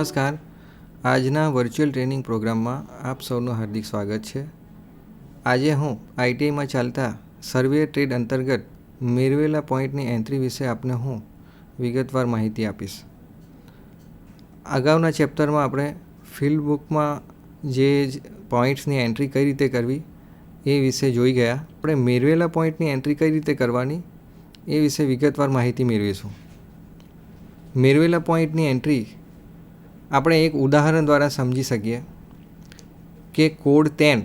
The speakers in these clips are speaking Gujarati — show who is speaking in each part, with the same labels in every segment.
Speaker 1: નમસ્કાર. આજના વર્ચ્યુઅલ ટ્રેનિંગ પ્રોગ્રામમાં આપ સૌનું હાર્દિક સ્વાગત છે. આજે હું આઈટીઆઈમાં ચાલતા સર્વે ટ્રેડ અંતર્ગત મેળવેલા પોઈન્ટની એન્ટ્રી વિશે આપને હું વિગતવાર માહિતી આપીશ. અગાઉના ચેપ્ટરમાં આપણે ફિલ્ડ બુકમાં જે પોઈન્ટ્સની એન્ટ્રી કઈ રીતે કરવી એ વિશે જોઈ ગયા. આપણે મેળવેલા પોઈન્ટની એન્ટ્રી કઈ રીતે કરવાની એ વિશે વિગતવાર માહિતી મેળવીશું. મેળવેલા પોઈન્ટની એન્ટ્રી આપણે એક ઉદાહરણ દ્વારા સમજી શકીએ કે કોડ ટેન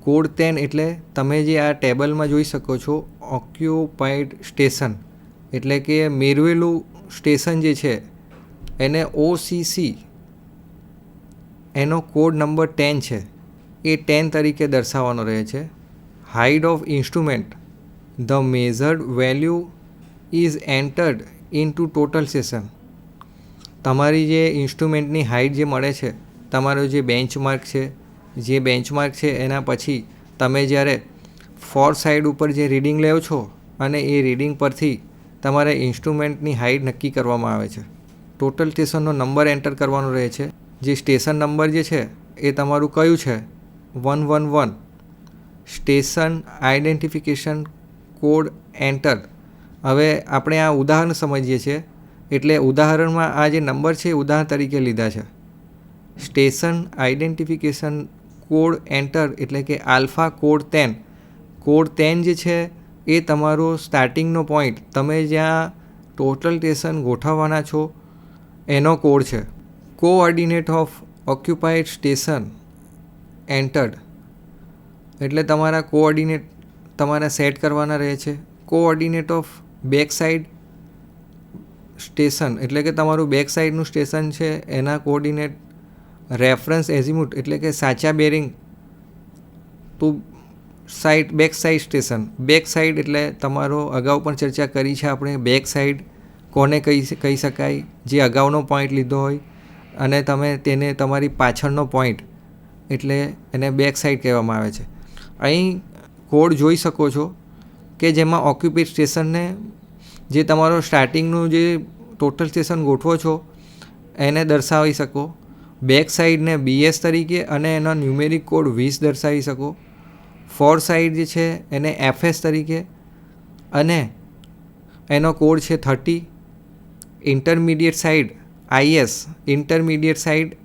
Speaker 1: કોડ ટેન એટલે તમે જે આ ટેબલમાં જોઈ શકો છો ઓક્યુપાઈડ સ્ટેશન એટલે કે મેળવેલું સ્ટેશન જે છે, એને ઓસીસી એનો કોડ નંબર ટેન છે. એ ટેન તરીકે દર્શાવવાનો રહે છે. Height of instrument the measured value is entered in to total session તમારી જે ઇન્સ્ટ્રુમેન્ટની હાઇટ જે મળે છે, તમારો જે બેન્ચમાર્ક છે, જે બેન્ચમાર્ક છે એના પછી તમે જ્યારે ફોર સાઈડ ઉપર જે રીડિંગ લેવ છો અને એ રીડિંગ પરથી તમારે ઇન્સ્ટ્રુમેન્ટની હાઇટ નક્કી કરવામાં આવે છે. ટોટલ સ્ટેશનનો નંબર એન્ટર કરવાનો રહે છે. જે સ્ટેશન નંબર જે છે એ તમારું કયું છે? One one one. Station identification code enter. હવે આપણે આ ઉદાહરણ સમજીએ છીએ. એટલે ઉદાહરણમાં આ જે નંબર છે ઉદાહરણ તરીકે લીધા છે. સ્ટેશન આઈડેન્ટિફિકેશન કોડ એન્ટર એટલે કે alpha code ten. Code ten જે છે એ તમારો સ્ટાર્ટિંગનો પોઈન્ટ. તમે જ્યાં ટોટલ સ્ટેશન ગોઠવવાના છો, એનો કોડ છે. Coordinate of occupied station entered. એટલે તમારા કોઓર્ડિનેટ તમારે સેટ કરવાના રહે છે. Coordinate of back side station, એટલે કે તમારું બેક સાઈડનું સ્ટેશન છે, એના કોઓર્ડિનેટ રેફરન્સ એઝિમુટ એટલે કે સાચા bearing to side back side station back side એટલે તમારો અગાઉ પણ ચર્ચા કરી છે આપણે બેક સાઈડ કોને કહી કહી શકાય? જે અગાઉનો પોઈન્ટ લીધો હોય, અને તમે તેને તમારી પાછળનો પોઈન્ટ એટલે એને બેક સાઈડ કહેવામાં આવે છે. અહીં કોડ જોઈ શકો છો કે જેમાં ઓક્યુપેડ સ્ટેશનને જે તમારો સ્ટાર્ટિંગનું જે ટોટલ સ્ટેશન ગોઠવો છો, એને દર્શાવી શકો. બેક સાઈડને બીએસ તરીકે અને એનો ન્યુમેરિક કોડ વીસ દર્શાવી શકો. ફોર સાઈડ જે છે, એને એફએસ તરીકે અને એનો કોડ છે thirty intermediate side IS intermediate side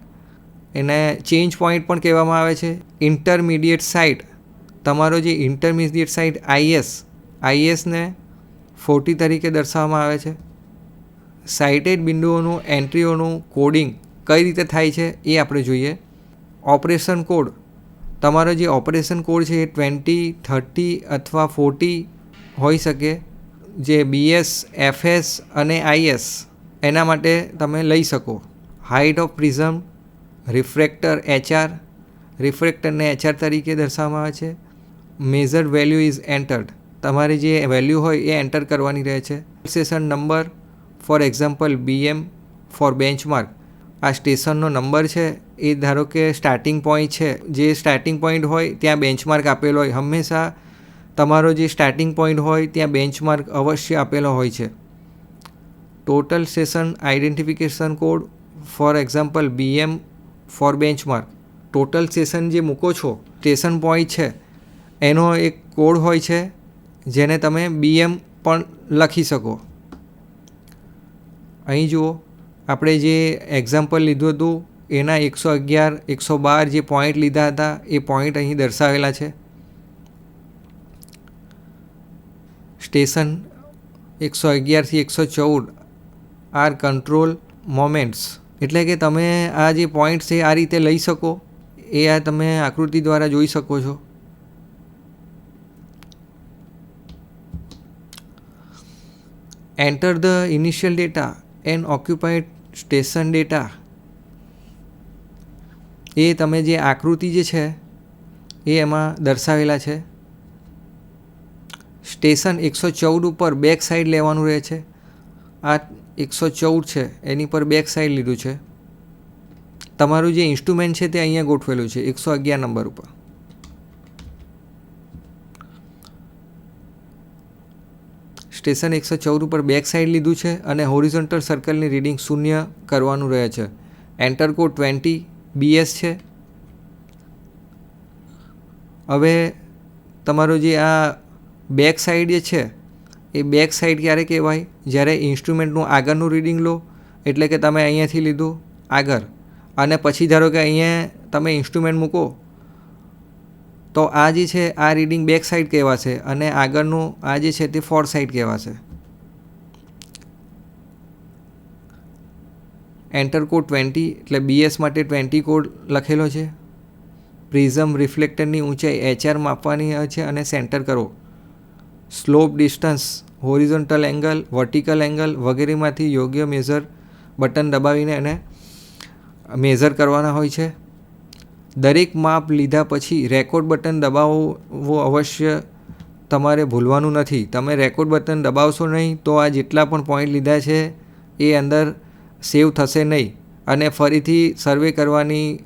Speaker 1: એને ચેન્જ પોઈન્ટ પણ કહેવામાં આવે છે. ઇન્ટરમીડિયેટ સાઇડ તમારો જે ઇન્ટરમીડિયેટ સાઇડ આઈએસ આઈએસને ફોર્ટી તરીકે દર્શાવવામાં આવે છે. સાઇટેડ બિંદુઓનું એન્ટ્રીઓનું કોડિંગ કઈ રીતે થાય છે એ આપણે જોઈએ. Operation code. તમારો જે ઓપરેશન કોડ છે એ ટ્વેન્ટી, થર્ટી અથવા ફોર્ટી હોઈ શકે. જે બીએસ, એફએસ અને આઈએસ એના માટે તમે લઈ શકો. Height of prism, refractor HR, રિફ્રેક્ટરને HR તરીકે દર્શાવવામાં આવે છે. Measured value is entered. તમારી જે વેલ્યુ હોય એ એન્ટર કરવાની રહે છે. Session number for example BM for benchmark આ સ્ટેશનનો નંબર છે. એ ધારો કે સ્ટાર્ટિંગ પોઈન્ટ છે. જે સ્ટાર્ટિંગ પોઈન્ટ હોય, ત્યાં બેન્ચમાર્ક આપેલો હોય. હંમેશા તમારો જે સ્ટાર્ટિંગ પોઈન્ટ હોય, ત્યાં બેન્ચમાર્ક અવશ્ય આપેલો હોય છે. Total station identification code for example BM for benchmark total station જે મૂકો છો સ્ટેશન પોઈન્ટ છે, એનો એક કોડ હોય છે. જેને તમે બીએમ પણ લખી શકો. અહીં જુઓ, આપણે જે એક્ઝામ્પલ લીધું હતું, એના એકસો અગિયાર, એકસો બાર જે પોઈન્ટ લીધા હતા, એ પોઈન્ટ અહીં દર્શાવેલા છે. સ્ટેશન એકસો અગિયારથી એકસો ચૌદ, આર કંટ્રોલ મોમેન્ટ્સ. એટલે કે તમે આ જે પોઈન્ટ છે, આ રીતે લઈ શકો. એ આ તમે આકૃતિ દ્વારા જોઈ શકો છો. Enter the initial data and occupied station data. એ તમે જે આકૃતિ જે છે, એ એમાં દર્શાવેલા છે. સ્ટેશન એકસો ચૌદ ઉપર બેક સાઈડ લેવાનું રહે છે. આ એકસો ચૌદ છે, એની પર બેક સાઈડ લીધું છે. તમારું જે ઇન્સ્ટ્રુમેન્ટ છે તે અહીંયા ગોઠવેલું છે, એકસો અગિયાર નંબર ઉપર. સ્ટેશન એકસો ચૌદ ઉપર બેક સાઇડ લીધું છે અને હોરિઝોન્ટલ સર્કલની રીડિંગ શૂન્ય કરવાનું રહે છે. એન્ટર કોડ ટ્વેન્ટી બીએસ છે. હવે તમારો જે આ બેક સાઈડ જે છે, એ બેક સાઈડ ક્યારે કહેવાય? જ્યારે ઇન્સ્ટ્રુમેન્ટનું આગળનું રીડિંગ લો, એટલે કે તમે અહીંયાથી લીધું આગળ. અને પછી ધારો કે અહીંયા તમે ઇન્સ્ટ્રુમેન્ટ મૂકો તો આ જે છે, આ રીડિંગ બેક સાઈડ કહેવાશે અને આગળનું આ જે છે તે ફોર સાઈડ કહેવાશે એન્ટર કોડ ટ્વેન્ટી એટલે બીએસ માટે ટ્વેન્ટી કોડ લખેલો છે. પ્રિઝમ રિફ્લેક્ટરની ઊંચાઈ એચઆર માપવાની છે અને સેન્ટર કરો. Slope distance horizontal angle vertical angle વગેરેમાંથી યોગ્ય મેઝર બટન દબાવીને એને મેઝર કરવાના હોય છે. દરેક માપ લીધા પછી રેકોર્ડ બટન દબાવવો અવશ્ય તમારે ભૂલવાનું નથી. તમે રેકોર્ડ બટન દબાવશો નહીં તો આ જેટલા પણ પોઈન્ટ લીધા છે એ અંદર સેવ થશે નહીં અને ફરીથી સર્વે કરવાની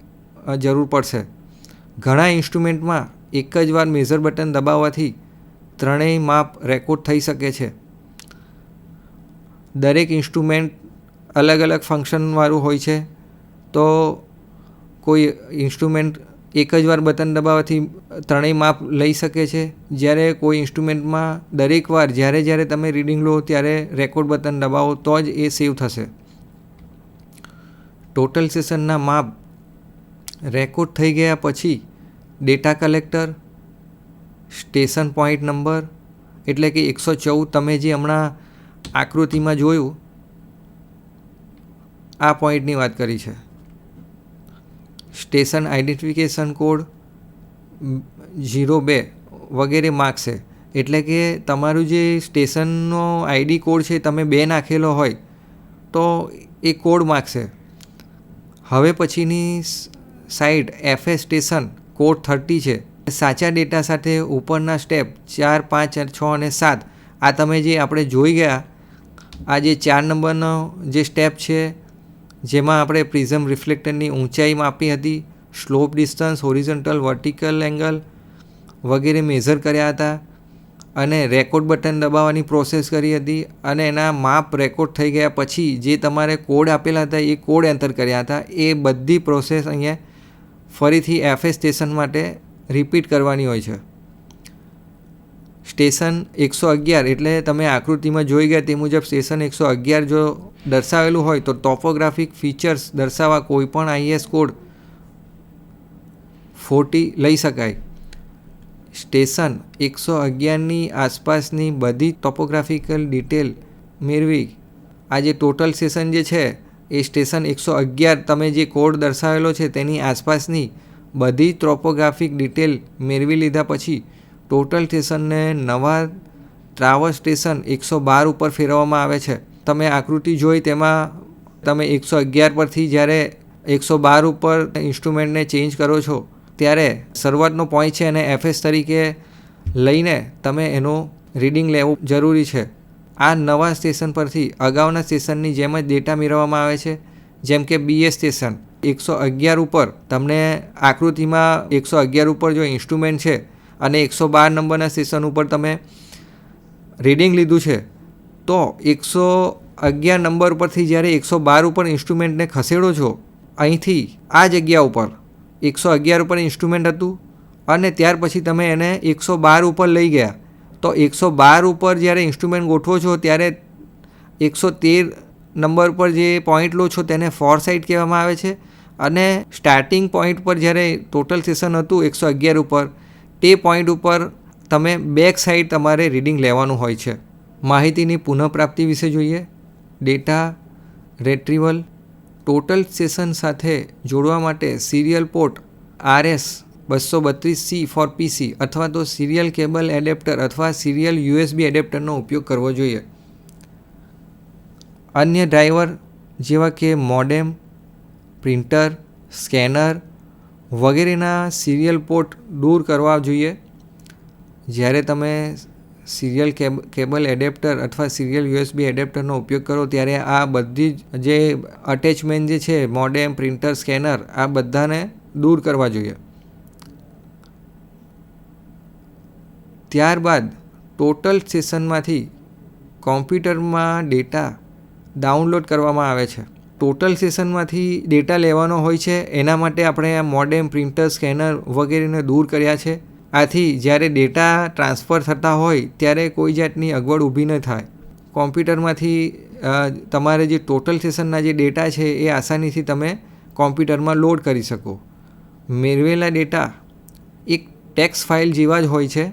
Speaker 1: જરૂર પડશે. ઘણા ઇન્સ્ટ્રુમેન્ટમાં એક જ વાર મેઝર બટન દબાવવાથી ત્રણેય માપ રેકોર્ડ થઈ શકે છે. દરેક ઇન્સ્ટ્રુમેન્ટ અલગ અલગ ફંક્શનવાળું હોય છે. તો કોઈ ઇન્સ્ટ્રુમેન્ટ એક જ વાર બટન દબાવવાથી ત્રણેય માપ લઈ શકે છે? જ્યારે કોઈ ઇન્સ્ટ્રુમેન્ટમાં દરેક વાર જ્યારે જ્યારે તમે રીડિંગ લો ત્યારે રેકોર્ડ બટન દબાવો તો જ એ સેવ થશે. ટોટલ સેશનના માપ રેકોર્ડ થઈ ગયા પછી data collector, station point number એટલે કે એકસો ચૌદ તમે જે હમણાં આકૃતિમાં જોયું, આ પોઈન્ટની વાત કરી છે. સ્ટેશન આઇડેન્ટિફિકેશન કોડ ઝીરો બે વગેરે માગશે. એટલે કે તમારું જે સ્ટેશનનો આઈડી કોડ છે, તમે બે નાખેલો હોય, તો એ કોડ માગશે. હવે પછીની side FS station code thirty છે. સાચા ડેટા સાથે ઉપરના સ્ટેપ ચાર, પાંચ છ, અને સાત, આ તમે જે આપણે જોઈ ગયા, આ જે ચાર નંબરનો જે સ્ટેપ છે જેમાં આપણે પ્રિઝમ રિફ્લેક્ટરની ઊંચાઈ માપી હતી, slope distance, horizontal, vertical angle વગેરે મેઝર કર્યા હતા અને રેકોર્ડ બટન દબાવવાની પ્રોસેસ કરી હતી અને એના માપ રેકોર્ડ થઈ ગયા પછી જે તમારે કોડ આપેલા હતા, એ કોડ એન્ટર કર્યા હતા. એ બધી પ્રોસેસ અહીંયા ફરીથી એફએસ સ્ટેશન માટે રિપીટ કરવાની હોય છે. સ્ટેશન એકસો અગિયાર એટલે તમે આકૃતિમાં જોઈ ગયા તે મુજબ સ્ટેશન એકસો અગિયાર જો દર્શાવેલું હોય તો ટોપોગ્રાફિક ફીચર્સ દર્શાવવા કોઈપણ આઈએસ કોડ ફોર્ટી લઈ શકાય. સ્ટેશન એકસો અગિયારની આસપાસની બધી ટોપોગ્રાફિકલ ડિટેલ મેળવી. આ જે ટોટલ સ્ટેશન જે છે, એ સ્ટેશન એકસો અગિયાર તમે જે કોડ દર્શાવેલો છે તેની આસપાસની બધી ટ્રોપોગ્રાફિક ડિટેલ મેળવી લીધા પછી ટોટલ સ્ટેશનને નવા ટ્રાવલ સ્ટેશન એકસો બાર ઉપર ફેરવવામાં આવે છે. તમે આકૃતિ જોઈ તેમાં તમે એકસો અગિયાર પરથી જ્યારે એકસો બાર ઉપર ઇન્સ્ટ્રુમેન્ટને ચેન્જ કરો છો, ત્યારે શરૂઆતનો પોઈન્ટ છે એને એફએસ તરીકે લઈને તમે એનું રીડિંગ લેવું જરૂરી છે. આ નવા સ્ટેશન પરથી અગાઉના સ્ટેશનની જેમ જ ડેટા મેળવવામાં આવે છે, જેમ કે બીએસ સ્ટેશન એકસો અગિયાર ઉપર તમને આકૃતિમાં એકસો અગિયાર ઉપર જો ઇન્સ્ટ્રુમેન્ટ છે અને એકસો બાર નંબરના સ્ટેશન ઉપર તમે રીડિંગ લીધું છે તો એકસો અગિયાર નંબર પરથી જ્યારે એકસો બાર ઉપર ઇન્સ્ટ્રુમેન્ટને ખસેડો છો, અહીંથી આ જગ્યા ઉપર એકસો અગિયાર ઉપર ઇન્સ્ટ્રુમેન્ટ હતું અને ત્યાર પછી તમે એને એકસો બાર ઉપર લઈ ગયા. તો એકસો બાર ઉપર જ્યારે ઇન્સ્ટ્રુમેન્ટ ગોઠવો છો ત્યારે એકસો તેર નંબર પર જે પોઈન્ટ લો છો તેને ફોર સાઇડ કહેવામાં આવે છે અને સ્ટાર્ટિંગ પોઈન્ટ પર જ્યારે ટોટલ સેશન હતું એકસો અગિયાર ઉપર, તે પોઈન્ટ ઉપર તમે બેક સાઈડ તમારે રીડિંગ લેવાનું હોય છે. માહિતીની પુનઃપ્રાપ્તિ વિશે જોઈએ. ડેટા રેટ્રીવલ ટોટલ સેશન સાથે જોડવા માટે સિરિયલ પોર્ટ આરએસ બસો બત્રીસ સી ફોર પીસી અથવા તો સિરિયલ કેબલ એડેપ્ટર અથવા સિરિયલ યુએસબી એડેપ્ટરનો ઉપયોગ કરવો જોઈએ. અન્ય ડ્રાઈવર જેવા કે મોડેમ, પ્રિન્ટર, સ્કેનર વગેરેના સિરિયલ પોર્ટ દૂર કરવા જોઈએ. જ્યારે તમે સિરિયલ કેબલ એડેપ્ટર અથવા સિરિયલ યુએસબી એડેપ્ટરનો ઉપયોગ કરો ત્યારે આ બધી જ જે અટેચમેન્ટ જે છે મોડેમ પ્રિન્ટર સ્કેનર આ બધાને દૂર કરવા જોઈએ. ત્યારબાદ ટોટલ સેશનમાંથી કોમ્પ્યુટરમાં ડેટા ડાઉનલોડ કરવામાં આવે છે. ટોટલ સેશનમાંથી ડેટા લેવાનો હોય છે, એના માટે આપણે આ મોડેમ પ્રિન્ટર સ્કેનર વગેરેને દૂર કર્યા છે. આથી જ્યારે ડેટા ટ્રાન્સફર થતા હોય ત્યારે કોઈ જાતની અગવડ ઊભી ન થાય. કોમ્પ્યુટરમાંથી તમારે જે ટોટલ સેશનના જે ડેટા છે એ આસાનીથી તમે કોમ્પ્યુટરમાં લોડ કરી શકો. મેળવેલા ડેટા એક ટેક્સ ફાઇલ જેવા જ હોય છે.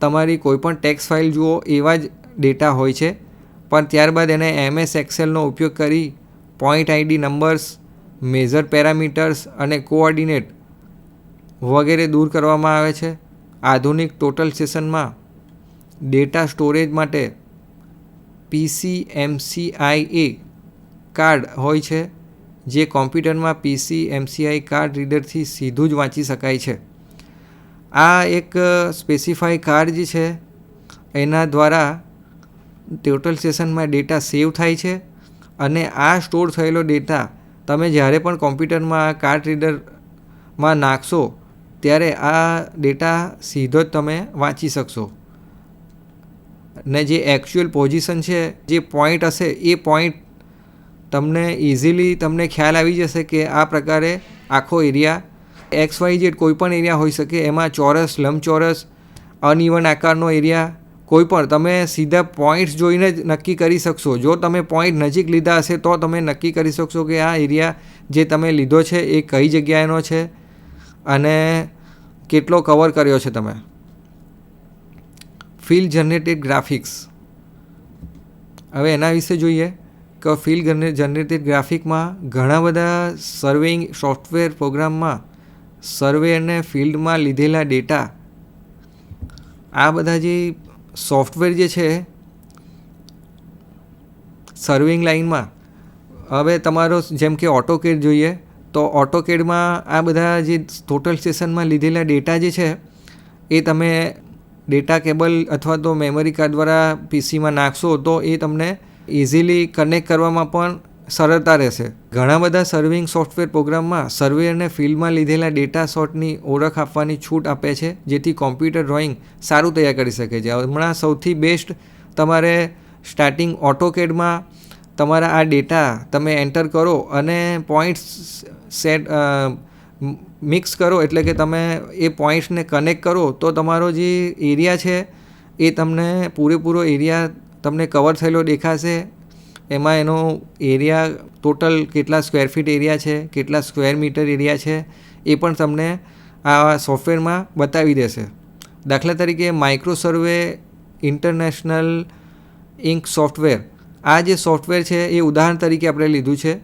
Speaker 1: તમારી કોઈપણ ટેક્સ ફાઇલ જુઓ એવા જ ડેટા હોય છે. પણ ત્યારબાદ એને એમએસ, એક્સેલનો ઉપયોગ કરી point ID numbers, measure parameters અને કોઓર્ડિનેટ વગેરે દૂર કરવામાં આવે છે. આધુનિક ટોટલ સેશનમાં ડેટા સ્ટોરેજ માટે પીસી એમસીઆઈ એ કાર્ડ હોય છે, જે કોમ્પ્યુટરમાં પીસી એમસીઆઈ કાર્ડ રીડરથી સીધું જ વાંચી શકાય છે. આ એક સ્પેસિફાઈ કાર્ડ જે છે. એના દ્વારા ટોટલ સેશનમાં ડેટા સેવ થાય છે અને આ સ્ટોર થયેલો ડેટા તમે જ્યારે પણ કોમ્પ્યુટરમાં આ કાર્ડ રીડરમાં નાખશો ત્યારે આ ડેટા સીધો જ તમે વાંચી શકશો. ને જે એકચ્યુઅલ પોઝિશન છે, જે પોઈન્ટ હશે, એ પોઈન્ટ તમને ઇઝીલી તમને ખ્યાલ આવી જશે કે આ પ્રકારે આખો એરિયા એક્સ વાય જે કોઈપણ એરિયા હોઈ શકે, એમાં ચોરસ, લંબચોરસ અનઇવન આકારનો એરિયા કોઈપણ તમે સીધા પોઈન્ટ્સ જોઈને જ નક્કી કરી શકશો. જો તમે પોઈન્ટ નજીક લીધા હશે, તો તમે નક્કી કરી શકશો કે આ એરિયા જે તમે લીધો છે, એ કઈ જગ્યાએનો છે. અને કેટલો કવર કર્યો છે તમે? ફિલ્ડ જનરેટેડ ગ્રાફિક્સ હવે એના વિશે જોઈએ કે ફિલ્ડ જનરેટેડ ગ્રાફિકમાં ઘણા બધા સર્વેઇંગ સોફ્ટવેર પ્રોગ્રામમાં સર્વે અને ફિલ્ડમાં લીધેલા ડેટા આ બધા જે સોફ્ટવેર જે છે સર્વિંગ લાઇનમાં હવે તમારો જેમ કે ઓટોકેડ જોઈએ તો ઓટોકેડમાં આ બધા જે ટોટલ સ્ટેશનમાં લીધેલા ડેટા જે છે, એ તમે ડેટા કેબલ અથવા તો મેમરી કાર્ડ દ્વારા પીસીમાં નાખશો, તો એ તમને ઇઝીલી કનેક્ટ કરવામાં પણ સરળતા રહેશે. ઘણા બધા સર્વિંગ સોફ્ટવેર પ્રોગ્રામમાં સર્વે અને ફિલ્ડમાં લીધેલા ડેટા શોટની ઓળખ આપવાની છૂટ આપે છે, જેથી કોમ્પ્યુટર ડ્રોઈંગ સારું તૈયાર કરી શકે છે. હમણાં સૌથી બેસ્ટ તમારે સ્ટાર્ટિંગ ઓટોકેડમાં તમારા આ ડેટા તમે એન્ટર કરો અને પોઈન્ટ્સ સેટ મિક્સ કરો એટલે કે તમે એ પોઈન્ટ્સને કનેક્ટ કરો, તો તમારો જે એરિયા છે એ તમને પૂરેપૂરો એરિયા તમને કવર થયેલો દેખાશે. એમાં એનો એરિયા ટોટલ કેટલા સ્ક્વેર ફીટ એરિયા છે, કેટલા સ્ક્વેર મીટર એરિયા છે, એ પણ તમને આ સોફ્ટવેરમાં બતાવી દેશે. દાખલા તરીકે micro survey international inc software આ જે સોફ્ટવેર છે એ ઉદાહરણ તરીકે આપણે લીધું છે.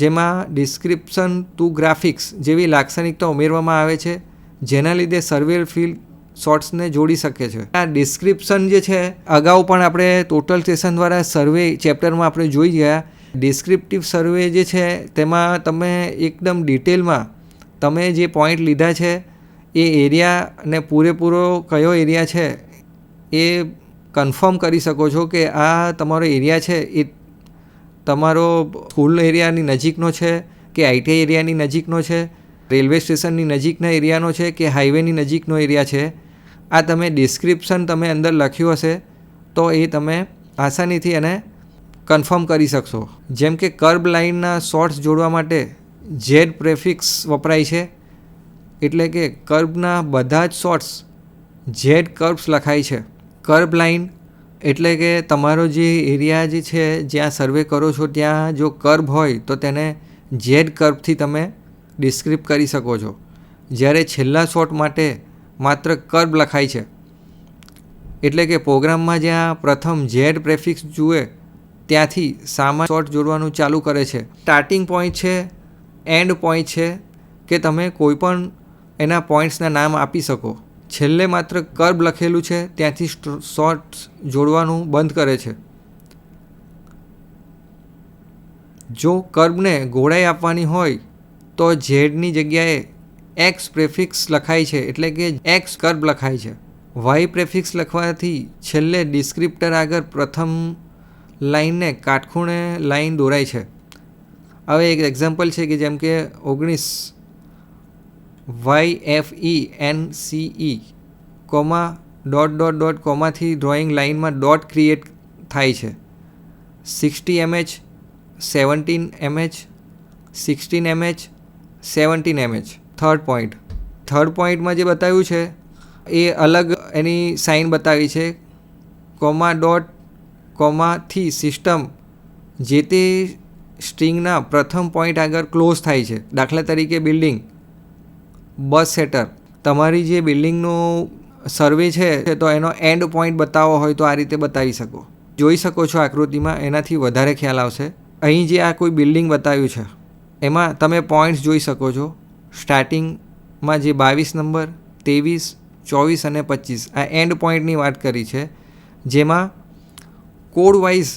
Speaker 1: જેમાં ડિસ્ક્રિપ્શન ટુ ગ્રાફિક્સ જેવી લાક્ષણિકતા ઉમેરવામાં આવે છે, જેના લીધે સર્વેલ ફિલ્ડ શોર્ટ્સને જોડી શકે છે. આ ડિસ્ક્રિપ્શન જે છે, અગાઉ પણ આપણે ટોટલ સેશન દ્વારા સર્વે ચેપ્ટરમાં આપણે જોઈ ગયા. ડિસ્ક્રિપ્ટિવ સર્વે જે છે, તેમાં તમે એકદમ ડિટેલમાં તમે જે પોઈન્ટ લીધા છે, એ એરિયાને પૂરેપૂરો કયો એરિયા છે, એ કન્ફર્મ કરી શકો છો કે આ તમારો એરિયા છે, એ તમારો સ્કૂલ એરિયાની નજીકનો છે કે આઈટીઆઈ એરિયાની નજીકનો છે? રેલવે સ્ટેશનની નજીકના એરિયાનો છે કે હાઈવેની નજીકનો એરિયા છે? આ તમે ડિસ્ક્રિપ્શન તમે અંદર લખ્યું હશે, તો એ તમે આસાનીથી એને કન્ફર્મ કરી શકશો. જેમ કે કર્બ લાઇનના શોર્ટ્સ જોડવા માટે ઝેડ પ્રેફિક્સ વપરાય છે. એટલે કે કર્બના બધા જ શોર્ટ્સ ઝેડ કર્બ્સ લખાય છે. કર્બ લાઇન એટલે કે તમારો જે એરિયા જે છે, જ્યાં સર્વે કરો છો, ત્યાં જો કર્બ હોય, તો તેને ઝેડ કર્બથી તમે ડિસ્ક્રિપ્ટ કરી શકો છો. જ્યારે છેલ્લા શોટ માટે માત્ર કર્બ લખાય છે. એટલે કે પ્રોગ્રામમાં જ્યાં પ્રથમ ઝેડ પ્રેફિક્સ જુએ, ત્યાંથી સામા શોટ જોડવાનું ચાલુ કરે છે. સ્ટાર્ટિંગ પોઈન્ટ છે એન્ડ પોઈન્ટ છે, કે તમે કોઈપણ એના પોઈન્ટ્સના નામ આપી શકો. છેલ્લે માત્ર કર્બ લખેલું છે, ત્યાંથી શોર્ટ્સ જોડવાનું બંધ કરે છે. જો કર્બને ગોળાઈ આપવાની હોય, તો ઝેડની જગ્યાએ એક્સ પ્રેફિક્સ લખાય છે, એટલે કે એક્સ કર્બ લખાય છે. વાય પ્રેફિક્સ લખવાથી છેલ્લે ડિસ્ક્રિપ્ટર આગળ પ્રથમ લાઈનને કાટખૂણે લાઈન દોરાય છે. હવે એક એક્ઝામ્પલ છે કે જેમ કે ઓગણીસ Y F E N C E comma dot dot dot કોમાથી drawing લાઇનમાં ડોટ ક્રિએટ થાય છે. Sixty MH seventeen MH sixteen MH seventeen MH third point third પોઈન્ટમાં જે બતાવ્યું છે, એ અલગ એની સાઇન બતાવી છે. કોમા ડોટ કોમાથી સિસ્ટમ જે તે સ્ટ્રિંગના પ્રથમ પોઈન્ટ આગળ ક્લોઝ થાય છે. દાખલા તરીકે બિલ્ડિંગ બસ સેટર. તમારી જે બિલ્ડિંગનો સર્વે છે, તો એનો એન્ડ પોઈન્ટ બતાવવો હોય તો આ રીતે બતાવી શકો. જોઈ શકો છો આકૃતિમાં, એનાથી વધારે ખ્યાલ આવશે. અહીં જે આ કોઈ બિલ્ડિંગ બતાવ્યું છે, એમાં તમે પોઈન્ટ્સ જોઈ શકો છો. સ્ટાર્ટિંગમાં જે બાવીસ નંબર, ત્રેવીસ, ચોવીસ અને પચીસ, આ એન્ડ પોઈન્ટની વાત કરી છે. જેમાં કોડ વાઇઝ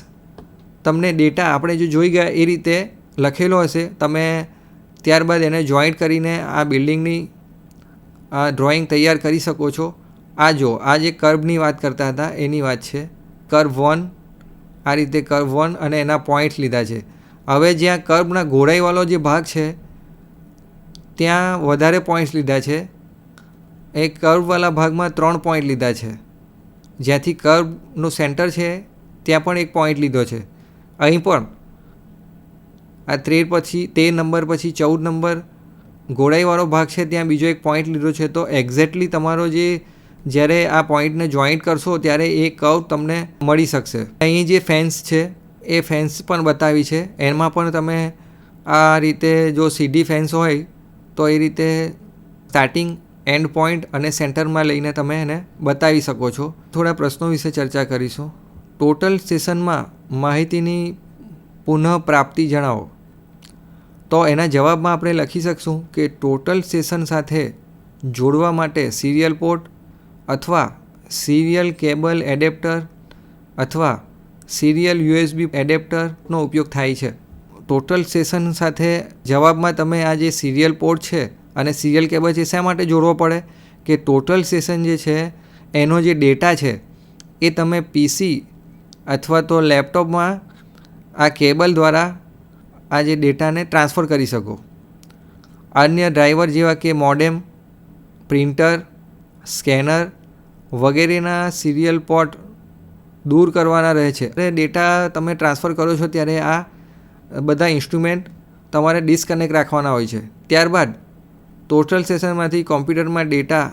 Speaker 1: તમને ડેટા આપણે જો જોઈ ગયા એ રીતે લખેલો હશે, તમે ત્યારબાદ એને જોઈન્ટ કરીને આ બિલ્ડિંગની આ ડ્રોઈંગ તૈયાર કરી શકો છો. આ જો આ જે કર્વની વાત કરતા હતા, એની વાત છે. કર્વ વન આ રીતે કર્વ વન અને એના પોઈન્ટ્સ લીધા છે. હવે જ્યાં કર્વના ઘોડાઈવાળો જે ભાગ છે, ત્યાં વધારે પોઈન્ટ્સ લીધા છે. એ કર્વવાળા ભાગમાં ત્રણ પોઈન્ટ લીધા છે. જ્યાંથી કર્વનું સેન્ટર છે, ત્યાં પણ એક પોઈન્ટ લીધો છે. અહીં પણ આ તેર પછી, તેર નંબર પછી ચૌદ નંબર. ઘોડાઈવાળો ભાગ છે, ત્યાં બીજો એક પોઈન્ટ લીધો છે. તો એક્ઝેક્ટલી તમારો જે, જ્યારે આ પોઈન્ટને જોઈન્ટ કરશો, ત્યારે એ કર્વ તમને મળી શકશે. અહીં જે ફેન્સ છે, એ ફેન્સ પણ બતાવી છે. એમાં પણ તમે આ રીતે જો સીધી ફેન્સ હોય, તો એ રીતે સ્ટાર્ટિંગ એન્ડ પોઈન્ટ અને સેન્ટરમાં લઈને તમે એને બતાવી શકો છો. થોડા પ્રશ્નો વિશે ચર્ચા કરીશું. ટોટલ સેશનમાં માહિતીની પુનઃપ્રાપ્તિ જણાવો. તો એના જવાબમાં આપણે લખી શકશું કે ટોટલ સેશન સાથે જોડવા માટે સિરિયલ પોર્ટ અથવા સિરિયલ કેબલ એડેપ્ટર અથવા સિરિયલ યુએસબી એડેપ્ટરનો ઉપયોગ થાય છે. ટોટલ સેશન સાથે જવાબમાં તમે આ જે સિરિયલ પોર્ટ છે અને સિરિયલ કેબલ છે, શા માટે જોડવો પડે? કે ટોટલ સેશન જે છે, એનો જે ડેટા છે, એ તમે પીસી અથવા તો લેપટોપમાં આ કેબલ દ્વારા આ જે ડેટાને ટ્રાન્સફર કરી શકો. અન્ય ડ્રાઈવર જેવા કે મોડેમ, પ્રિન્ટર, સ્કેનર વગેરેના સિરિયલ પોર્ટ દૂર કરવાના રહે છે. અને ડેટા તમે ટ્રાન્સફર કરો છો ત્યારે આ બધા ઇન્સ્ટ્રુમેન્ટ તમારે ડિસ્કનેક્ટ રાખવાના હોય છે. ત્યારબાદ ટોટલ સેશનમાંથી કોમ્પ્યુટરમાં ડેટા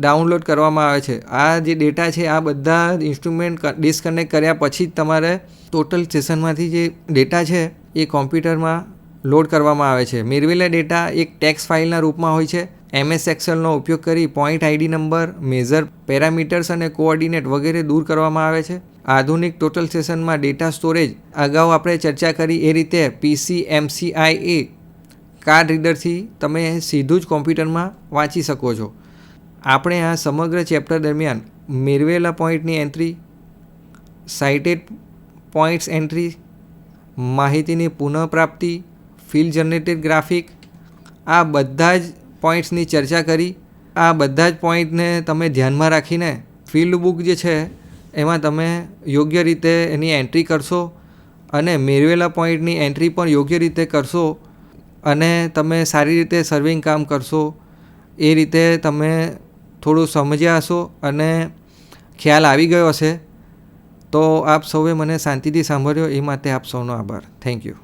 Speaker 1: ડાઉનલોડ કરવામાં આવે છે. આ જે ડેટા છે આ બધા ઇન્સ્ટ્રુમેન્ટ ડિસ્કનેક્ટ કર્યા પછી જ તમારે ટોટલ સેશનમાંથી જે ડેટા છે એ કોમ્પ્યુટરમાં લોડ કરવામાં આવે છે. મેળવેલા ડેટા એક ટેક્સ ફાઇલના રૂપમાં હોય છે. એમએસ એક્સેલનો ઉપયોગ કરી point ID number measure parameters અને કોઓર્ડિનેટ વગેરે દૂર કરવામાં આવે છે. આધુનિક ટોટલ સેશનમાં ડેટા સ્ટોરેજ અગાઉ આપણે ચર્ચા કરી એ રીતે પીસી એમસીઆઈ એ કાર્ડ રીડરથી તમે સીધું જ કોમ્પ્યુટરમાં વાંચી શકો છો. આપણે આ સમગ્ર ચેપ્ટર દરમિયાન મેળવેલા પોઈન્ટની એન્ટ્રી, સાઇટેડ પોઈન્ટ્સ એન્ટ્રી માહિતીની પુનઃપ્રાપ્તિ ફિલ્ડ જનરેટેડ ગ્રાફિક આ બધા જ પોઈન્ટ્સની ચર્ચા કરી. આ બધા જ પોઈન્ટને તમે ધ્યાનમાં રાખીને ફિલ્ડ બુક જે છે, એમાં તમે યોગ્ય રીતે એની એન્ટ્રી કરશો અને મેળવેલા પોઈન્ટની એન્ટ્રી પણ યોગ્ય રીતે કરશો અને તમે સારી રીતે સર્વિંગ કામ કરશો. એ રીતે તમે થોડું સમજ્યા હશો અને ખ્યાલ આવી ગયો હશે. તો આપ સૌએ મને શાંતિથી સાંભળ્યો એ માટે આપ સૌનો આભાર. Thank you